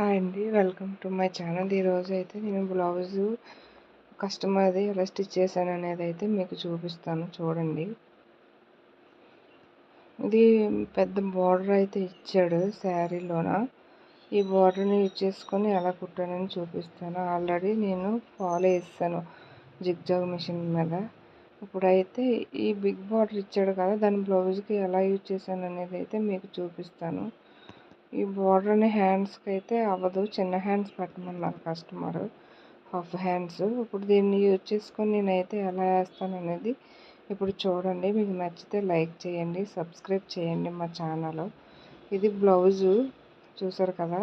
Hi అండి. Welcome to my channel. ఈరోజు అయితే నేను బ్లౌజు కస్టమర్ది ఎలా స్టిచ్ చేశాను అనేది అయితే మీకు చూపిస్తాను. చూడండి. ఇది పెద్ద బార్డర్ అయితే ఇచ్చాడు శారీలోన ఈ బార్డర్ని యూజ్ చేసుకొని ఎలా కుట్టానని చూపిస్తాను. ఆల్రెడీ నేను ఫాలో చేస్తాను జిగ్జాగ్ మిషన్ మీద. ఇప్పుడైతే ఈ బిగ్ బార్డర్ ఇచ్చాడు కదా దాని బ్లౌజ్కి ఎలా యూజ్ చేశాను అనేది అయితే మీకు చూపిస్తాను. ఈ బార్డర్ని హ్యాండ్స్కి అయితే అవ్వదు. చిన్న హ్యాండ్స్ పెట్టమన్నారు కస్టమర్ హాఫ్ హ్యాండ్స్ ఇప్పుడు దీన్ని యూజ్ చేసుకొని నేనైతే ఎలా వేస్తాను అనేది ఇప్పుడు చూడండి. మీకు నచ్చితే లైక్ చేయండి సబ్స్క్రైబ్ చేయండి మా ఛానల్ ఇది బ్లౌజు చూసారు కదా?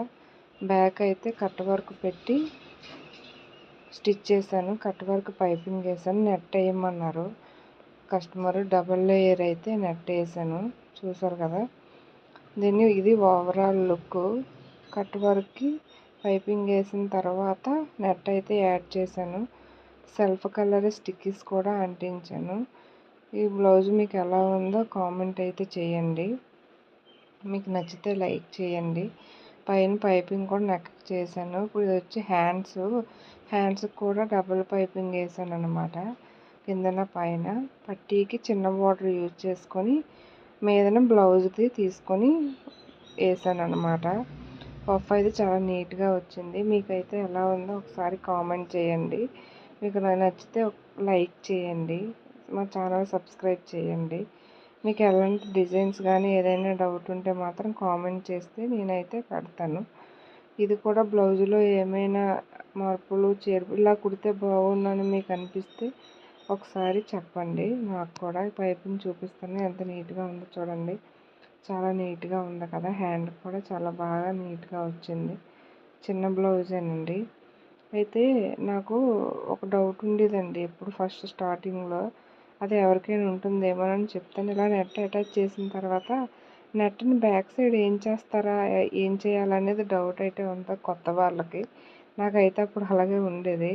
బ్యాక్ అయితే కట్ వర్క్ పెట్టి స్టిచ్ చేశాను. కట్ వర్క్ పైపింగ్ వేసాను నెట్ వేయమన్నారు. కస్టమర్ డబల్ లేయర్ అయితే నెట్ వేసాను. చూసారు కదా? దీన్ని ఇది ఓవరాల్ లుక్. కట్ వర్క్కి పైపింగ్ వేసిన తర్వాత నెట్ అయితే యాడ్ చేశాను. సెల్ఫ్ కలర్ స్టిక్కీస్ కూడా అంటించాను. ఈ బ్లౌజ్ మీకు ఎలా ఉందో కామెంట్ అయితే చేయండి. మీకు నచ్చితే లైక్ చేయండి. పైన పైపింగ్ కూడా నెక్ చేశాను. ఇప్పుడు ఇది వచ్చి హ్యాండ్స్. హ్యాండ్స్కి కూడా డబుల్ పైపింగ్ వేసాను అనమాట కిందన పైన. పట్టీకి చిన్న బార్డర్ యూజ్ చేసుకొని మీదన బ్లౌజ్ది తీసుకొని వేసాను అనమాట పఫ్ అయితే చాలా నీట్గా వచ్చింది. మీకైతే ఎలా ఉందో ఒకసారి కామెంట్ చేయండి. మీకు నచ్చితే లైక్ చేయండి. మా ఛానల్ సబ్స్క్రైబ్ చేయండి. మీకు ఎలాంటి డిజైన్స్ కానీ ఏదైనా డౌట్ ఉంటే మాత్రం కామెంట్ చేస్తే నేనైతే పెడతాను. ఇది కూడా బ్లౌజులో ఏమైనా మార్పులు చేర్పు ఇలా కుడితే బాగుందని మీకు అనిపిస్తే ఒకసారి చెప్పండి. నాకు కూడా పైపింగ్ చూపిస్తాను ఎంత నీట్గా ఉందో చూడండి. చాలా నీట్గా ఉంది కదా. హ్యాండ్ కూడా చాలా బాగా నీట్గా వచ్చింది. చిన్న బ్లౌజేనండి అయితే నాకు ఒక డౌట్ ఉండేదండి. ఎప్పుడు ఫస్ట్ స్టార్టింగ్లో అది ఎవరికైనా ఉంటుందేమో అని చెప్తాను. ఇలా నెట్ అటాచ్ చేసిన తర్వాత నెట్ని బ్యాక్ సైడ్ ఏం చేస్తారా? ఏం చేయాలనేది డౌట్ అయితే ఉంటుంది కొత్త వాళ్ళకి. నాకైతే అప్పుడు అలాగే ఉండేది.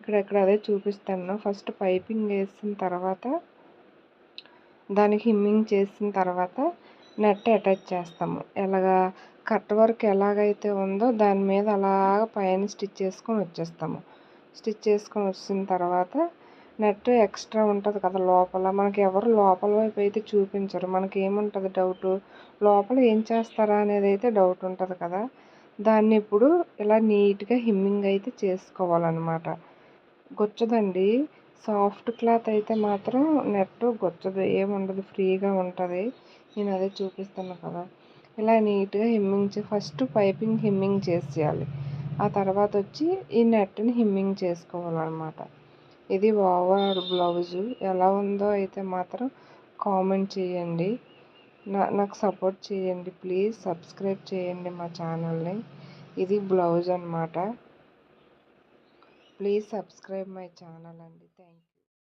ఇక్కడ ఇక్కడ అదే చూపిస్తాను. ఫస్ట్ పైపింగ్ వేసిన తర్వాత దానికి హిమ్మింగ్ చేసిన తర్వాత నెట్ అటాచ్ చేస్తాము. ఎలాగా కట్ వర్క్ ఎలాగైతే ఉందో దాని మీద అలాగ పైన స్టిచ్ చేసుకొని వచ్చేస్తాము. స్టిచ్ చేసుకొని వచ్చిన తర్వాత నెట్ ఎక్స్ట్రా ఉంటుంది కదా లోపల. మనకి ఎవరు లోపల వైపు అయితే చూపించరు. మనకి ఏముంటుంది డౌట్? లోపల ఏం చేస్తారా అనేది అయితే డౌట్ ఉంటుంది కదా. దాన్ని ఇప్పుడు ఇలా నీట్గా హిమ్మింగ్ అయితే చేసుకోవాలన్నమాట. గుచ్చదండి. సాఫ్ట్ క్లాత్ అయితే మాత్రం నెట్ గుచ్చదు. ఏముండదు ఫ్రీగా ఉంటుంది. నేను అదే చూపిస్తాను కదా. ఇలా నీట్గా హిమ్మింగ్ ఫస్ట్ పైపింగ్ హిమ్మింగ్ చేసేయాలి. ఆ తర్వాత వచ్చి ఈ నెట్ని హిమ్మింగ్ చేసుకోవాలన్నమాట. ఇది ఓవర్ బ్లౌజు. ఎలా ఉందో అయితే మాత్రం కామెంట్ చేయండి. నా నాకు సపోర్ట్ చేయండి. ప్లీజ్ సబ్స్క్రైబ్ చేయండి మా ఛానల్ని. ఇది బ్లౌజ్ అనమాట ప్లీజ్ సబ్స్క్రైబ్ మై ఛానల్ అండి. Thank you